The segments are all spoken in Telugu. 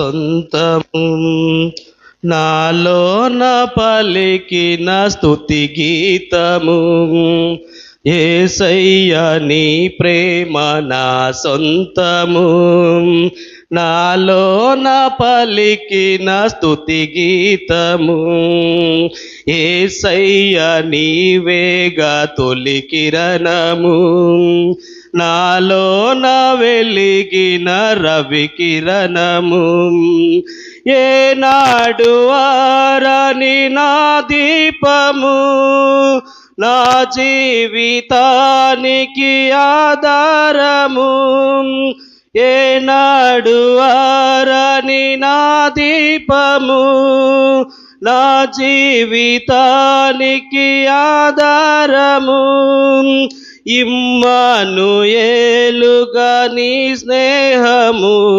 సొంతము. నాలో నా పలికిన స్థుతి గీతము. ఏసయ్య నీ ప్రేమ నా సొంతము. నాలో నా పలికిన స్థుతి గీతము. ఏసయ్య నీవేగా తొలి కిరణము. నాలో నా వెలిగిన రవి కిరణము. ఏనాడు ఆరని నా దీపము. నా జీవితానికి ఆధారము. ఏనాడు ఆరని నా దీపము. నా జీవితానికి ఆధారము. ఇమ్మాను ఏలుగా నీ స్నేహము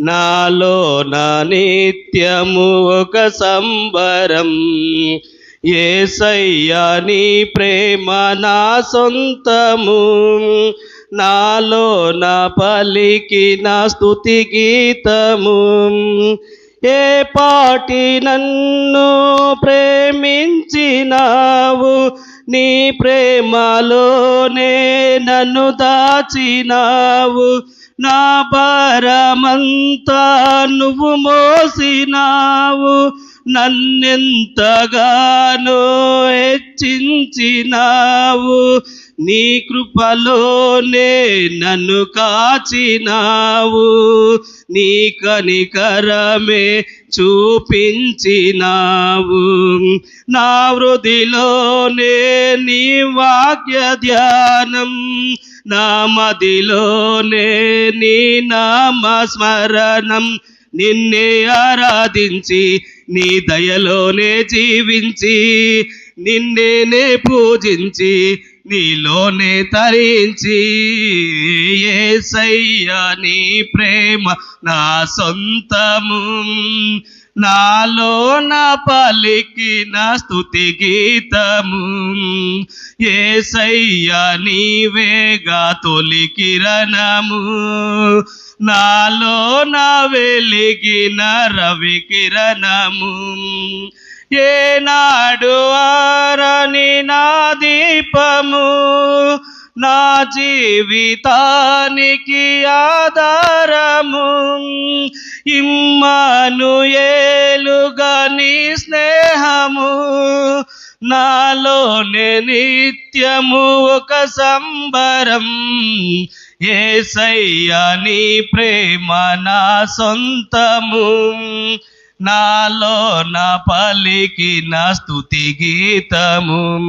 నాలో నా నిత్యము ఒక సంబరం. ఏసయ్యా నీ ప్రేమ నా సొంతము నాలో నా పలికి నా స్థుతి గీతము. ఏ పాటి నన్ను ప్రేమించినావు నీ ప్రేమలోనే నన్ను దాచినావు. నా భారమంతా నువ్వు మోసినావు. నన్నెంతగానో హెచ్చించినావు. నీ కృపలోనే నన్ను కాచినావు నీ కనికరమే చూపించినావు. నా వృదిలోనే నీ వాక్య ధ్యానం నా మదిలోనే నీ నామ స్మరణం. నిన్నే ఆరాధించి నీ దయలోనే జీవించి నిన్నేనే పూజించి నీలోనే తరించి ఏసయ్యా నీ ప్రేమ నా సొంతము. నాలో నా పలికిన స్తుతి గీతము. ఏసయ్యా నీవేగా తొలి కిరణము. నాలో నా వెలిగిన రవి కిరణము. ఏనాడు ఆ నా జీవితానికి ఆధారము. ఇమ్మను ఏలుగా నీ స్నేహము. నాలోనే నిత్యము ఒక సంబరం. ఏసయ్యా నీ ప్రేమ నా సొంతము. నాలో నా పలికి నా స్తుతి గీతము.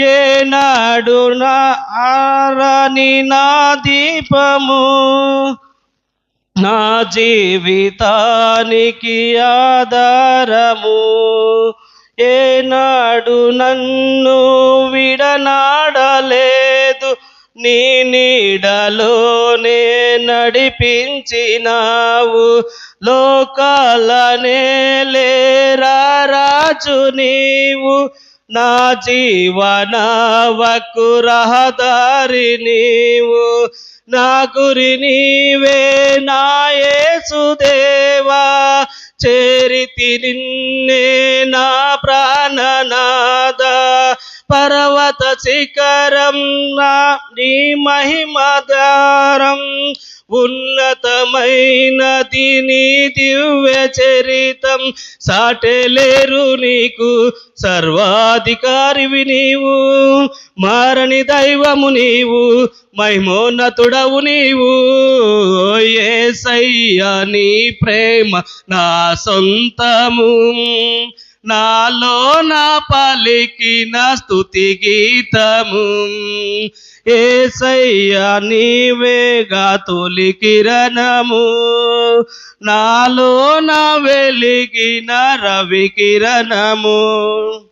ఏనాడు నా ఆరని నా దీపము నా జీవితానికి ఆధారము. ఏనాడు నన్ను విడనాడలేదు నీ నీడలోనే నడిపించినావు. లోకాలనే లేరా రాజు నీవు నా జీవనవకు రహదారి నీవు. నా గురి నీవే నాయసుదేవా చేరితి నిన్నే నా ప్రాణనాదా పర్వత శిఖరం నా నీ మహిమదారం ఉన్నతమైనది నీ దివ్య చరితం సాటెలేరు నీకు. సర్వాధికారివి నీవు మారని దైవము నీవు మహిమోన్నతుడవు నీవు. ఏసయ్యా నీ ప్రేమ నా సొంతము. నాలో నా పలికిన స్థుతి గీతము. ఏసయ్యా నీవేగా తొలి కిరణము. నాలో నా వెలిగిన రవి కిరణము.